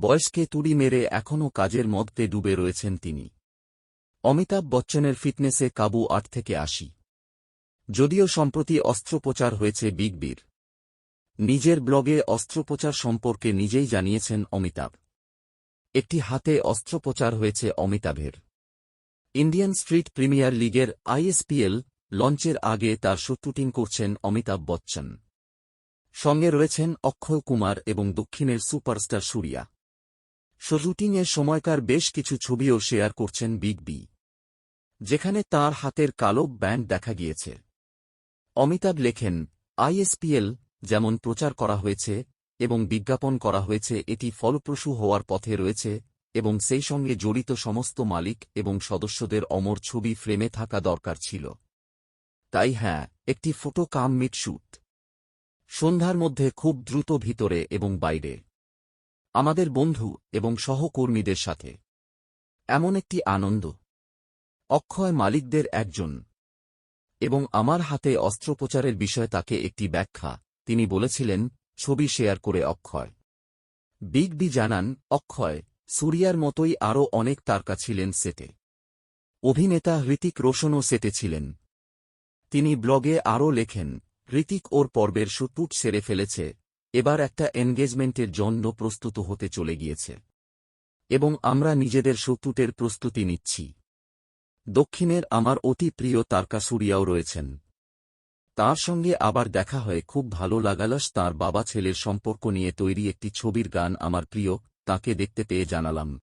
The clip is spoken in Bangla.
বয়সকে তুড়ি মেরে এখনও কাজের মধ্যে ডুবে রয়েছেন তিনি। অমিতাভ বচ্চনের ফিটনেসে কাবু আট থেকে আশি। যদিও সম্প্রতি অস্ত্রোপচার হয়েছে বিগ বির। নিজের ব্লগে অস্ত্রোপচার সম্পর্কে নিজেই জানিয়েছেন অমিতাভ। একটি হাতে অস্ত্রোপচার হয়েছে অমিতাভের। ইন্ডিয়ান স্ট্রিট প্রিমিয়ার লিগের আইএসপিএল লঞ্চের আগে তার শুটিং করছেন অমিতাভ বচ্চন। সঙ্গে রয়েছেন অক্ষয় কুমার এবং দক্ষিণের সুপারস্টার সুরিয়া। শুটিংয়ের সময়কার বেশ কিছু ছবিও শেয়ার করছেন বিগ বি, যেখানে তার হাতের কালো ব্যান্ড দেখা গিয়েছে। অমিতাভ লেখেন আইএসপিএল যেমন প্রচার করা হয়েছে এবং বিজ্ঞাপন করা হয়েছে, এটি ফলপ্রসূ হওয়ার পথে রয়েছে এবং সেই সঙ্গে জড়িত সমস্ত মালিক এবং সদস্যদের অমর ছবি ফ্রেমে থাকা দরকার ছিল। তাই হ্যাঁ একটি ফোটো কাম মিট শুট। সন্ধ্যার মধ্যে খুব দ্রুত ভিতরে এবং বাইরে। আমাদের বন্ধু এবং সহকর্মীদের সাথে। এমন একটি আনন্দ। অক্ষয় মালিকদের একজন। এবং আমার হাতে অস্ত্রোপচারের বিষয়ে তাকে একটি ব্যাখ্যা, তিনি বলেছিলেন, ছবি শেয়ার করে অক্ষয়। বিগ বি জানান, অক্ষয়, সুরিয়ার মতোই আরও অনেক তারকা ছিলেন সেটে। অভিনেতা হৃতিক রোশনও সেটে ছিলেন। তিনি ব্লগে আরও লেখেন, হৃতিক ওর পর্বের শুটপুট সেরে ফেলেছে এবার একটা এনগেজমেন্টের জন্য প্রস্তুত হতে চলে গিয়েছে। এবং আমরা নিজেদের শত্রুটের প্রস্তুতি নিচ্ছি। দক্ষিণের আমার অতি প্রিয় তারকা সুরিয়াও রয়েছেন। তার সঙ্গে আবার দেখা হয় খুব ভালো লাগালাস তার বাবা ছেলের সম্পর্ক নিয়ে তৈরি একটি ছবির গান আমার প্রিয়, তাকে দেখতে পেয়ে জানালাম।